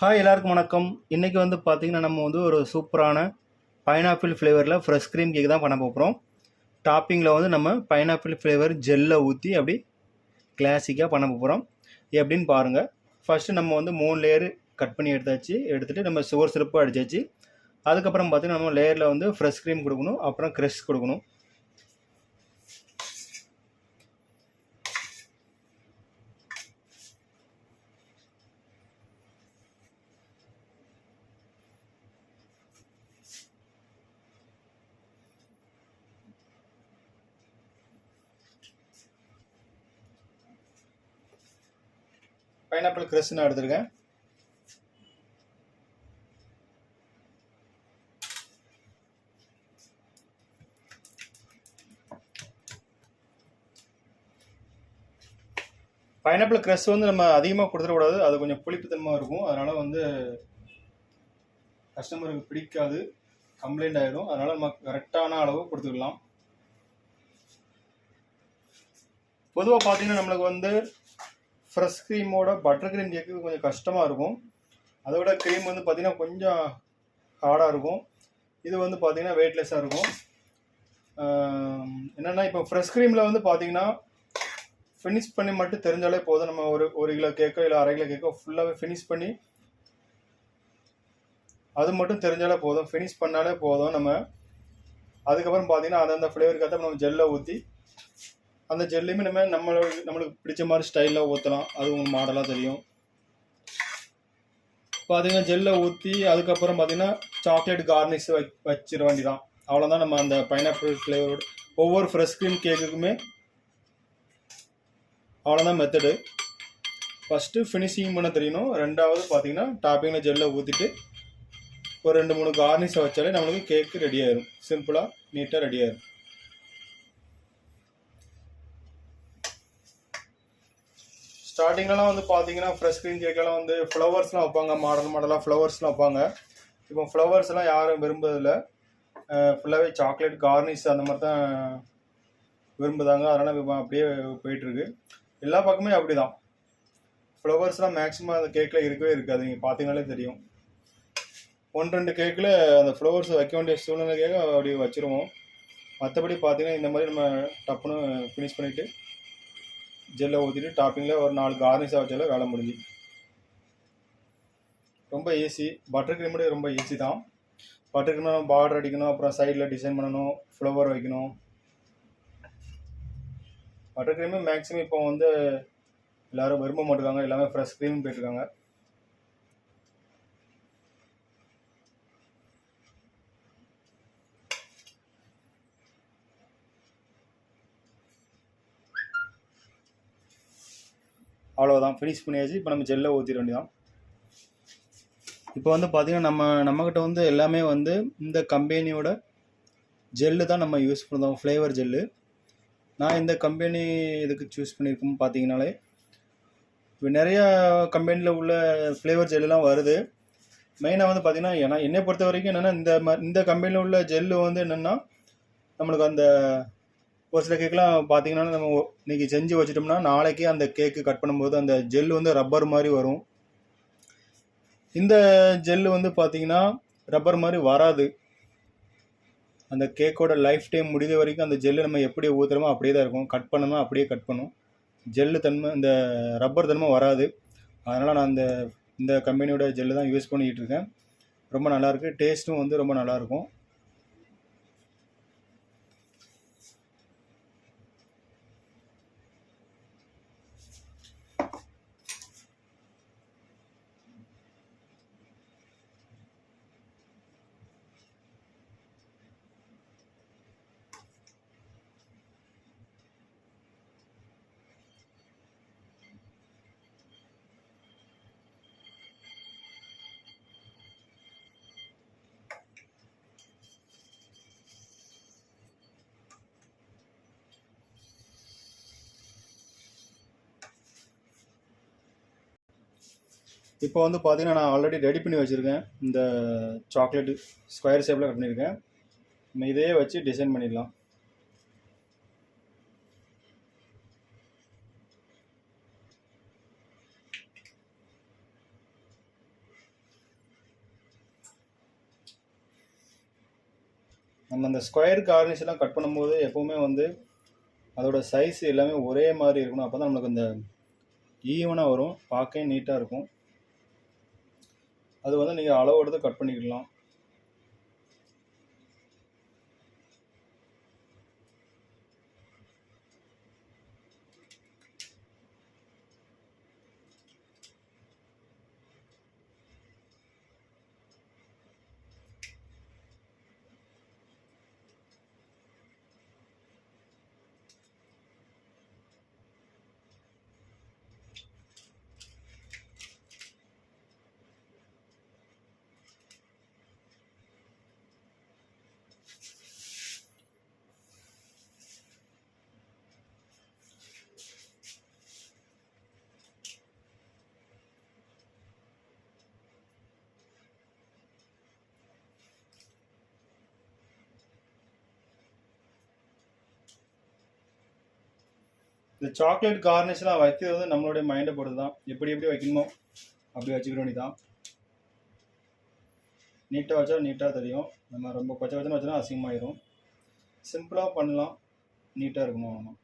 Hi எல்லாருக்கும் வணக்கம். இன்றைக்கி வந்து பார்த்திங்கன்னா நம்ம வந்து ஒரு சூப்பரான பைனாப்பிள் ஃப்ளேவரில் ஃப்ரெஷ் க்ரீம் கேக் தான் பண்ண போகிறோம் டாப்பிங்கில் வந்து நம்ம பைனாப்பிள் ஃப்ளேவர் ஜெல்லை ஊற்றி அப்படி கிளாசிக்காக பண்ண போகிறோம் எப்படின்னு பாருங்கள் ஃபஸ்ட்டு நம்ம வந்து மூணு லேயர் கட் பண்ணி எடுத்தாச்சு. எடுத்துகிட்டு நம்ம சுகர் சிறப்பு அடித்தாச்சு அதுக்கப்புறம் பார்த்திங்கன்னா நம்ம லேயரில் வந்து ஃப்ரெஷ் க்ரீம் கொடுக்கணும். அப்புறம் க்ரெஷ் கொடுக்கணும். பைனாப்பிள் க்ரெஷ் நான் எடுத்திருக்கேன். பைனாப்பிள் க்ரஷ் வந்து நம்ம அதிகமாக கொடுத்துடக்கூடாது. அது கொஞ்சம் புளிப்புத்தன்மாக இருக்கும். அதனால் வந்து கஸ்டமருக்கு பிடிக்காது. கம்ப்ளைண்ட் ஆகிடும் அதனால் நம்ம கரெக்டான அளவு கொடுத்துக்கலாம். பொதுவாக பார்த்தீங்கன்னா நம்மளுக்கு வந்து ஃப்ரெஷ் க்ரீமோட பட்டர் க்ரீம் கேக்கு கொஞ்சம் கஷ்டமாக இருக்கும். அதோட க்ரீம் வந்து பார்த்திங்கன்னா கொஞ்சம் ஹார்டாக இருக்கும். இது வந்து பார்த்திங்கன்னா வெயிட்லெஸ்ஸாக இருக்கும். என்னென்னா இப்போ ஃப்ரெஷ் க்ரீமில் வந்து பார்த்திங்கன்னா ஃபினிஷ் பண்ணி மட்டும் தெரிஞ்சாலே போதும். நம்ம ஒரு ஒரு கிலோ கேக்கோ இல்லை அரை கிலோ கேக்கோ ஃபுல்லாகவே ஃபினிஷ் பண்ணி அது மட்டும் தெரிஞ்சாலே போதும். ஃபினிஷ் பண்ணாலே போதும் நம்ம. அதுக்கப்புறம் பார்த்தீங்கன்னா அந்தந்த ஃப்ளேவருக்காக நம்ம ஜெல்லை ஊற்றி அந்த ஜெல்லையுமே நம்ம நம்மளுக்கு நம்மளுக்கு பிடிச்ச மாதிரி ஸ்டைலில் ஊற்றலாம் அது உங்களுக்கு மாடலாக தெரியும். பார்த்தீங்கன்னா ஜெல்லை ஊற்றி அதுக்கப்புறம் பார்த்தீங்கன்னா சாக்லேட் கார்னிஷ் வை வச்சிட வேண்டிதான் அவ்வளோதான் நம்ம அந்த பைனாப்பிள் ஃப்ளேவரோட ஒவ்வொரு ஃப்ரெஷ் க்ரீம் கேக்குக்குமே அவ்வளோதான் மெத்தடு ஃபஸ்ட்டு ஃபினிஷிங் பண்ண தெரியணும். ரெண்டாவது பார்த்தீங்கன்னா டாப்பிங்கில் ஜெல்லை ஊற்றிட்டு ஒரு ரெண்டு மூணு கார்னிஷை வச்சாலே நம்மளுக்கு கேக்கு ரெடி ஆயிரும். சிம்பிளாக நீட்டாக ரெடி ஆயிரும். ஸ்டார்டிங்லலாம் வந்து பார்த்தீங்கன்னா ஃப்ரெஷ் க்ரீன் கேக்கெல்லாம் வந்து ஃப்ளவர்ஸ்லாம் வைப்பாங்க. மாடல் மாடலாக ஃப்ளவர்ஸ்லாம் வைப்பாங்க. இப்போ ஃப்ளவர்ஸ்லாம் யாரும் விரும்புறதில்ல. ஃபுல்லாகவே சாக்லேட் கார்னிஷ் அந்த மாதிரி தான் விரும்புதாங்க அதனால் இப்போ அப்படியே போயிட்டுருக்கு. எல்லா பக்கமே அப்படி தான் ஃப்ளவர்ஸ்லாம் மேக்ஸிமம் அந்த கேக்கில் இருக்கவே இருக்காது. நீங்கள் பார்த்தீங்கனாலே தெரியும். ஒன்று ரெண்டு கேக்கில் அந்த ஃப்ளவர்ஸ் வைக்க வேண்டிய சூழ்நிலைக்காக அப்படி வச்சுருவோம். மற்றபடி பார்த்தீங்கன்னா இந்த மாதிரி நம்ம டப்புன்னு ஃபினிஷ் பண்ணிவிட்டு ஜெல்லை ஊற்றிட்டு டாப்பிங்கில் ஒரு நாலு கார்னிஷாக வச்சால வேலை முடிஞ்சு. ரொம்ப ஈஸி பட்டர் கிரீமோட ரொம்ப ஈஸி தான். பட்டர் கிரீம் நம்ம பார்டர் அடிக்கணும் அப்புறம் சைடில் டிசைன் பண்ணணும் ஃப்ளவர் வைக்கணும். பட்டர் கிரீமே மேக்ஸிமம் இப்போ வந்து எல்லோரும் விரும்ப மாட்டுக்காங்க எல்லாமே ஃப்ரெஷ் க்ரீம் போயிட்டுருக்காங்க அவ்வளோதான் ஃபினிஷ் பண்ணியாச்சு. இப்போ நம்ம ஜெல்லை ஊற்றிட வேண்டியதான் இப்போ வந்து பார்த்திங்கன்னா நம்ம நம்மக்கிட்ட வந்து எல்லாமே வந்து இந்த கம்பெனியோட ஜெல்லு தான் நம்ம யூஸ் பண்ணுறோம். ஃப்ளேவர் ஜெல்லு நான் இந்த கம்பெனி இதுக்கு சூஸ் பண்ணியிருக்கோம் பார்த்தீங்கனாலே இப்போ நிறையா கம்பெனியில் உள்ள ஃப்ளேவர் ஜெல்லாம் வருது. மெயினாக வந்து பார்த்திங்கன்னா ஏன்னா என்னை பொறுத்த வரைக்கும் என்னென்னா இந்த ம இந்த கம்பெனியில் உள்ள ஜெல்லு வந்து என்னென்னா நம்மளுக்கு அந்த ஒரு சில கேக்கெலாம் பார்த்தீங்கன்னா நம்ம இன்றைக்கி செஞ்சு வச்சிட்டோம்னா நாளைக்கே அந்த கேக்கு கட் பண்ணும்போது அந்த ஜெல் வந்து ரப்பர் மாதிரி வரும். இந்த ஜெல் வந்து பார்த்திங்கன்னா ரப்பர் மாதிரி வராது. அந்த கேக்கோட லைஃப் டைம் முடிந்த வரைக்கும் அந்த ஜெல்லு நம்ம எப்படி ஊற்றுறோமோ அப்படியே தான் இருக்கும். கட் பண்ணோமோ அப்படியே கட் பண்ணும். ஜெல்லு தன்மை இந்த ரப்பர் தன்மை வராது. அதனால் நான் அந்த இந்த கம்பெனியோட ஜெல்லு தான் யூஸ் பண்ணிக்கிட்டு இருக்கேன். ரொம்ப நல்லாயிருக்கு டேஸ்ட்டும் வந்து ரொம்ப நல்லாயிருக்கும் இப்போ வந்து பார்த்தீங்கன்னா நான் ஆல்ரெடி ரெடி பண்ணி வச்சுருக்கேன். இந்த சாக்லேட்டு ஸ்கொயர் ஷேப்பில் கட் பண்ணியிருக்கேன். நம்ம இதே வச்சு டிசைன் பண்ணிடலாம். நம்ம அந்த ஸ்கொயர் கார்னிஷ்லாம் கட் பண்ணும்போது எப்போவுமே வந்து அதோட சைஸ் எல்லாமே ஒரே மாதிரி இருக்கணும். அப்போ தான் நம்மளுக்கு அந்த ஈவனாக வரும். பார்க்கவே நீட்டாக இருக்கும். அது வந்து நீங்கள் அளவு எடுத்து கட் பண்ணிக்கலாம். இந்த சாக்லேட் கார்னிஷ்லாம் வைக்கிறது வந்து நம்மளுடைய மைண்டை பொறுத்து தான் எப்படி எப்படி வைக்கணுமோ அப்படி வச்சுக்கிற வேண்டியதான் நீட்டாக வச்சா நீட்டாக தெரியும். நம்ம ரொம்ப கொச்ச பச்சனை வச்சோன்னா அசிங்கமாயிரும். சிம்பிளாக பண்ணலாம். நீட்டாக இருக்கணும் ஆமாம்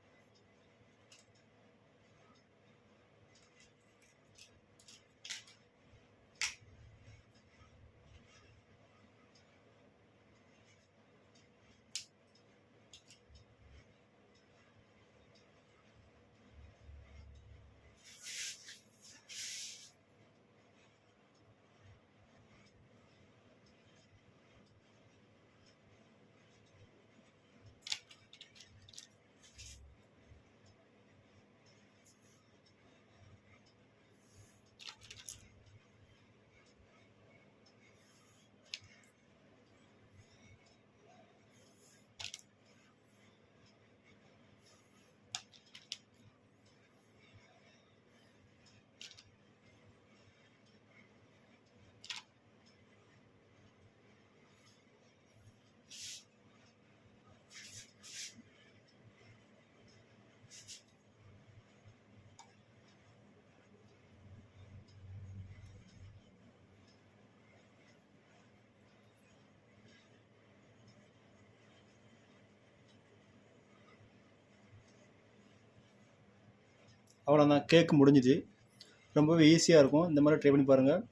அவ்வளோதான் கேக் முடிஞ்சுது. ரொம்பவே ஈஸியாக இருக்கும். இந்த மாதிரி ட்ரை பண்ணி பாருங்கள்